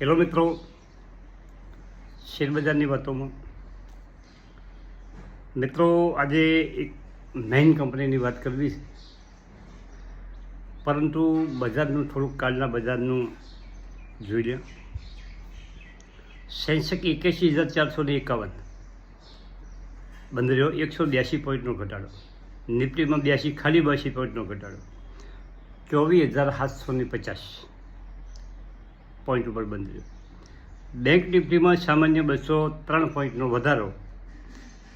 Hello મિત્રો, શેરબજારની વાતોમાં. મિત્રો, આજે એક મેઇન કંપનીની વાત કરવી છે. પરંતુ બજારનું થોડુંક કાલના બજારનું જોઈ લે. સેન્સેક એક્યાસી હજાર ચારસો ને એકાવન. બંધ રહ્યો, એકસો બ્યાસી પોઈન્ટનો ઘટાડો. નિફ્ટીમાં બ્યાસી, ખાલી બ્યાસી પોઈન્ટનો ઘટાડો. ચોવીસ હજાર સાતસો ને પચાસ. પોઈન્ટ ઉપર બંધ બેંક નિફ્ટીમાં સામાન્ય બસો ત્રણ પોઈન્ટનો વધારો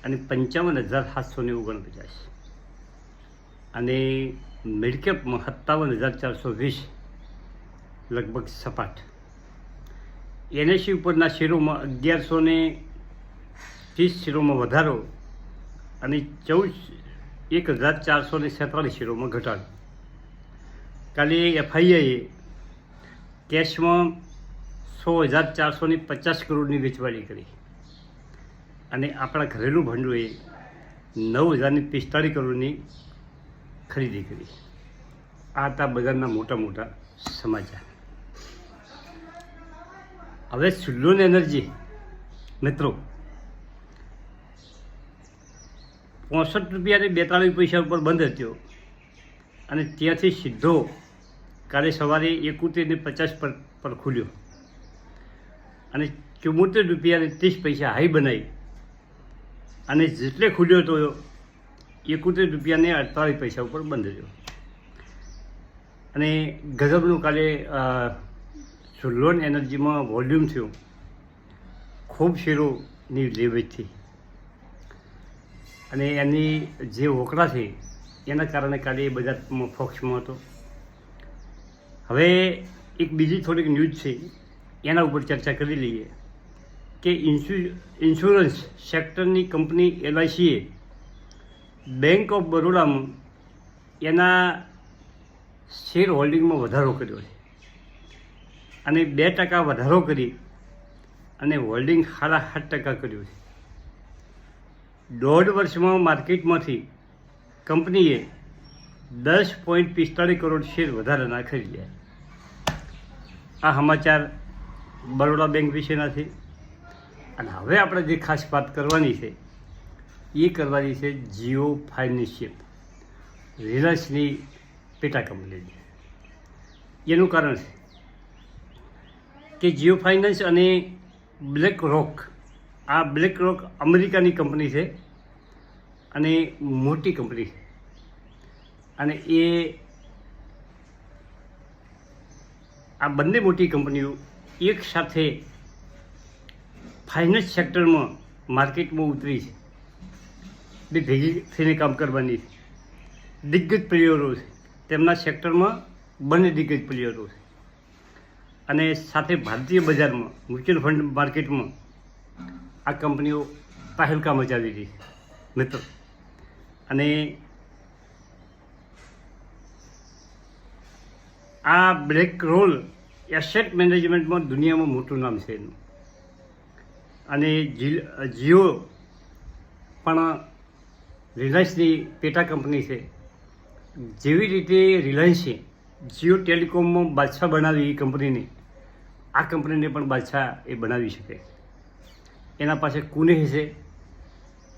અને પંચાવન હજાર સાતસો ને ઓગણપચાસ. અને મિડકેપમાં સત્તાવન હજાર ચારસો વીસ લગભગ સપાટ. એનએસસી ઉપરના શેરોમાં અગિયારસો ને ત્રીસ શેરોમાં વધારો અને ચૌદ એક હજાર ચારસો ને સેતાલીસ શેરોમાં ઘટાડો. કાલે એફઆઈઆઈએ કેશમાં સો હજાર ચારસો ને પચાસ કરોડની વેચવાલી કરી. અને આપણા ઘરેલું ભંડોળે નવ હજારની પિસ્તાળીસ કરોડની ખરીદી કરી. આ હતા બજારના મોટા મોટા સમાચાર. હવે સુલ્લોન એનર્જી. મિત્રો, પોસઠ રૂપિયાની બેતાળીસ પૈસા ઉપર બંધ થયો અને ત્યાંથી સીધો કાલે સવારે એકોતેર ને પચાસ પર પર ખુલ્યો. અને ચુમ્મોતેર રૂપિયાને ત્રીસ પૈસા હાઈ બનાવી. અને જેટલે ખુલ્યો તો એકોતેર રૂપિયાને અડતાળીસ પૈસા ઉપર બંધ રહ્યો. અને ગઝબનું કાલે લોન એનર્જીમાં વોલ્યુમ થયું. ખૂબ શેરોની લેવેજ અને એની જે હોકડા છે, એના કારણે કાલે એ બજારમાં ફોક્સમાં હતો. હવે એક બીજી થોડીક ન્યૂઝ છે. એના ઉપર ચર્ચા કરી લઈએ કે ઇન્સ્યુ ઇન્સ્યોરન્સ સેક્ટરની કંપની એલઆઈસીએ બેંક ઓફ બરોડામાં એના શેર હોલ્ડિંગમાં વધારો કર્યો છે. અને બે ટકા વધારો કરી અને હોલ્ડિંગ સાડા સાત ટકા કર્યું છે. દોઢ વર્ષમાં માર્કેટમાંથી કંપનીએ દસ પોઈન્ટ પિસ્તાળીસ કરોડ શેર વધારાના ખરીદ્યા આ સમાચાર બરોડા બેંક વિશેના છે અને હવે આપણે જે ખાસ વાત કરવાની છે, એ કરવાની છે જીઓ ફાઇનાન્શિયલ રિલાયન્સની પેટા કંપની. એનું કારણ છે કે જીઓ ફાઇનાન્સ અને બ્લેક રોક, આ બ્લેક રોક અમેરિકાની કંપની છે અને મોટી કંપની છે. અને એ આ બંને મોટી કંપનીઓ એક સાથે ફાઇનાન્સ સેક્ટરમાં માર્કેટમાં ઉતરી છે. બે ભેગી થઈને કામ કરવાની છે. દિગ્ગજ પ્લેયરો છે. તેમના સેક્ટરમાં બંને દિગ્ગજ પ્લેયરો છે. અને સાથે ભારતીય બજારમાં મ્યુચ્યુઅલ ફંડ માર્કેટમાં આ કંપનીઓ પહેલકા મચાવી રહી છે. મિત્રો. અને આ બ્લેક રોલ એસેટ મેનેજમેન્ટમાં દુનિયામાં મોટું નામ છે એનું. અને જીઓ પણ રિલાયન્સની પેટા કંપની છે. જેવી રીતે રિલાયન્સે જીઓ ટેલિકોમમાં બાદશાહ બનાવી એ કંપનીને, આ કંપનીને પણ બાદશાહ એ બનાવી શકે. એના પાસે કુને છે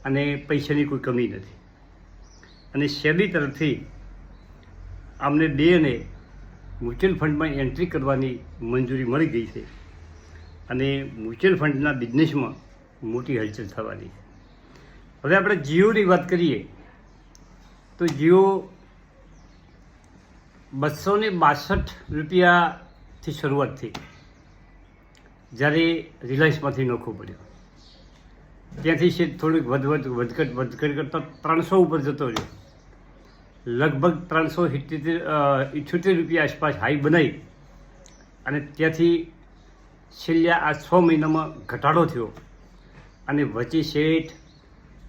અને પૈસાની કોઈ કમી નથી. અને સેબી તરફથી અમને બે ને મ્યુચ્યુઅલ ફંડમાં એન્ટ્રી કરવાની મંજૂરી મળી ગઈ છે અને મ્યુચ્યુઅલ ફંડના બિઝનેસમાં મોટી હલચલ થવાની છે. હવે આપણે જીઓની વાત કરીએ, તો જીઓ બસો ને બાસઠ રૂપિયાથી શરૂઆત થઈ. જ્યારે રિલાયન્સમાંથી નોખો પડ્યો. ત્યાંથી છે થોડીક વધ વધઘટ વધઘટ કરતાં ત્રણસો ઉપર જતો રહ્યો. લગભગ ત્રણસો ઇઠ્યોતેર રૂપિયા આસપાસ હાઈ બનાવી અને ત્યાંથી છેલ્લા આ છ મહિનામાં ઘટાડો થયો અને વચ્ચે શેઠ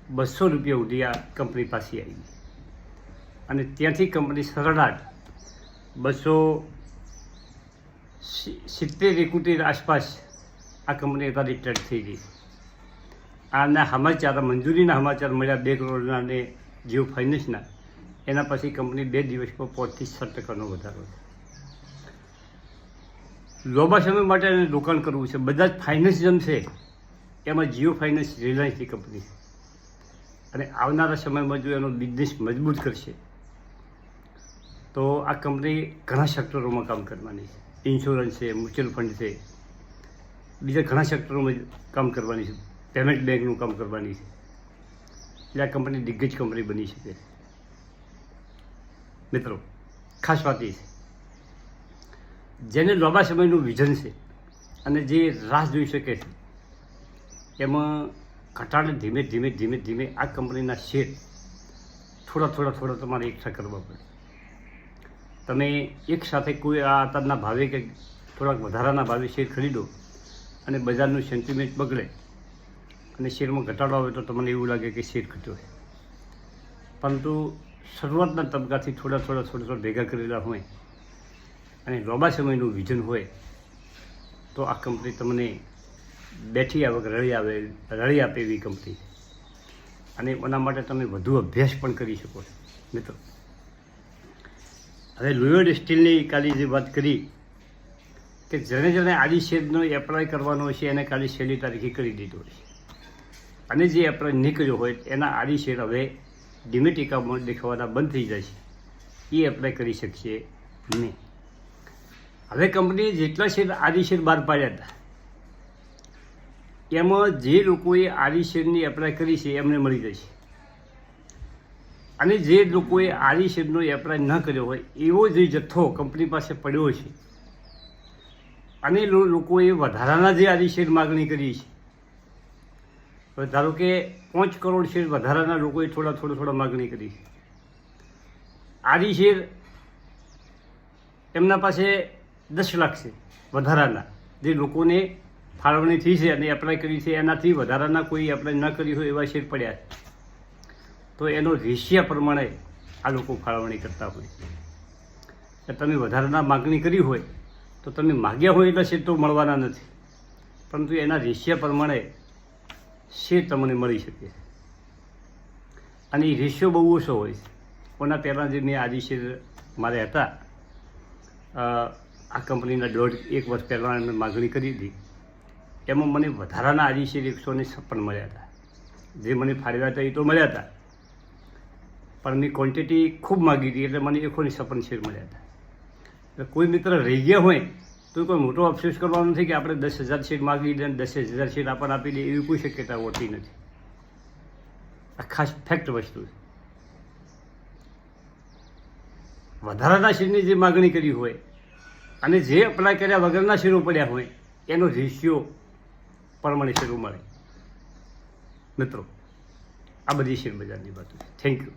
બસો રૂપિયા સુધી આ કંપની પાસે આવી અને ત્યાંથી કંપની સરળાટ બસો સિત્તેર, એકોતેર આસપાસ આ કંપની અત્યારે ટ્રેડ થઈ ગઈ. આના સમાચાર, મંજૂરીના સમાચાર મળ્યા બે કરોડના અને જીઓ ફાઇનાન્સના. એના પછી કંપની બે દિવસમાં પાંચથી છ ટકાનો વધારો છે. લાંબા સમય માટે એને રોકાણ કરવું છે. બધા જ ફાઇનાન્સ જેમ છે, એમાં જીઓ ફાઇનાન્સ રિલાયન્સની કંપની છે. અને આવનારા સમયમાં જો એનો બિઝનેસ મજબૂત કરશે, તો આ કંપની ઘણા સેક્ટરોમાં કામ કરવાની છે. ઇન્સ્યોરન્સ છે મ્યુચ્યુઅલ ફંડ છે, બીજા ઘણા સેક્ટરોમાં કામ કરવાની છે. પેમેન્ટ બેંકનું કામ કરવાની છે. એટલે આ કંપની દિગ્ગજ કંપની બની શકે છે. મિત્રો, ખાસ વાત એ છે. જેને લાંબા સમયનું વિઝન છે અને જે રાહ જોઈ શકે છે, એમાં ઘટાડે ધીમે ધીમે ધીમે ધીમે આ કંપનીના શેર થોડા થોડા થોડા તમારે એકઠા કરવા પડે. તમે એક સાથે કોઈ આ અત્યારના ભાવે કે થોડાક વધારાના ભાવે શેર ખરીદો અને બજારનું સેન્ટિમેન્ટ બગડે અને શેરમાં ઘટાડો આવે તો તમને એવું લાગે કે શેર ઘટ્યો છે. પરંતુ શરૂઆતના તબક્કાથી થોડા થોડા થોડા થોડા ભેગા કરેલા હોય અને લાંબા સમયનું વિઝન હોય તો આ કંપની તમને બેઠી આવક રળી આવે, રળી આપે એવી કંપની. અને એના માટે તમે વધુ અભ્યાસ પણ કરી શકો છો, મિત્રો. હવે લોયડ સ્ટીલની કાલી જે વાત કરી કે જેને જેને શેરનો એપ્લાય કરવાનો છે, એને કાલી છેલ્લી તારીખે કરી દીધો છે. અને જે એપ્લાય નીકળ્યો હોય, એના શેર હવે ડિમેટ એકાઉન્ટમાં દેખાવાના બંધ થઈ જાય છે. એ એપ્લાય કરી શકીએ નહીં. હવે કંપનીએ જેટલા શેર શેર બહાર પાડ્યા હતા, એમાં જે લોકોએ શેરની એપ્લાય કરી છે, એમને મળી જશે અને જે લોકોએ શેરનો એપ્લાય ન કર્યો હોય, એવો જે જથ્થો કંપની પાસે પડ્યો છે. અને લોકોએ વધારાના જે આદિશેર શેર માગણી કરી છે ધારો કે પાંચ કરોડ શેર વધારાના લોકોએ થોડા થોડા થોડા માગણી કરી. છે આડી શેર એમના પાસે દસ લાખ છે, વધારાના. જે લોકોને ફાળવણી થઈ છે અને એપ્લાય કરી છે, એનાથી વધારાના કોઈ એપ્લાય ન કરી હોય એવા શેર પડ્યા છે. તો એનો રેશિયા પ્રમાણે આ લોકો ફાળવણી કરતા હોય તમે વધારાના માગણી કરી હોય, તો તમે માગ્યા હોય એટલા શેર તો મળવાના નથી. પરંતુ એના રેશિયા પ્રમાણે શેર તમને મળી શકે. અને એ રેશિયો બહુ ઓછો હોય છે. કોના પહેલાં જે મેં આદિ શેર મારે હતા આ કંપનીના દોઢ એક વર્ષ પહેલાં મેં માગણી કરી હતી. એમાં મને વધારાના આદિ શેર એકસો ને છપ્પન મળ્યા હતા. જે મને ફાળવ્યા હતા એ તો મળ્યા હતા. પણ મેં ક્વોન્ટિટી ખૂબ માગી હતી એટલે મને એકસો ને છપ્પન શેર મળ્યા હતા. એટલે કોઈ મિત્ર રહી ગયા હોય તો કોઈ મોટો અફસોસ કરવાનો નથી કે આપણે દસ હજાર સીટ માગી દે દસ હજાર સીટ આપણને આપી દે એવી કોઈ શક્યતા હોતી નથી. આ ખાસ ફેક્ટ વસ્તુ છે. વધારાના શેરની જે માગણી કરી હોય અને જે અપ્લાય કર્યા વગરના શીરો પડ્યા હોય, એનો રેશિયો પ્રમાણે શરૂ મળે. મિત્રો, આ બધી શેર બજારની વાતો છે. Thank you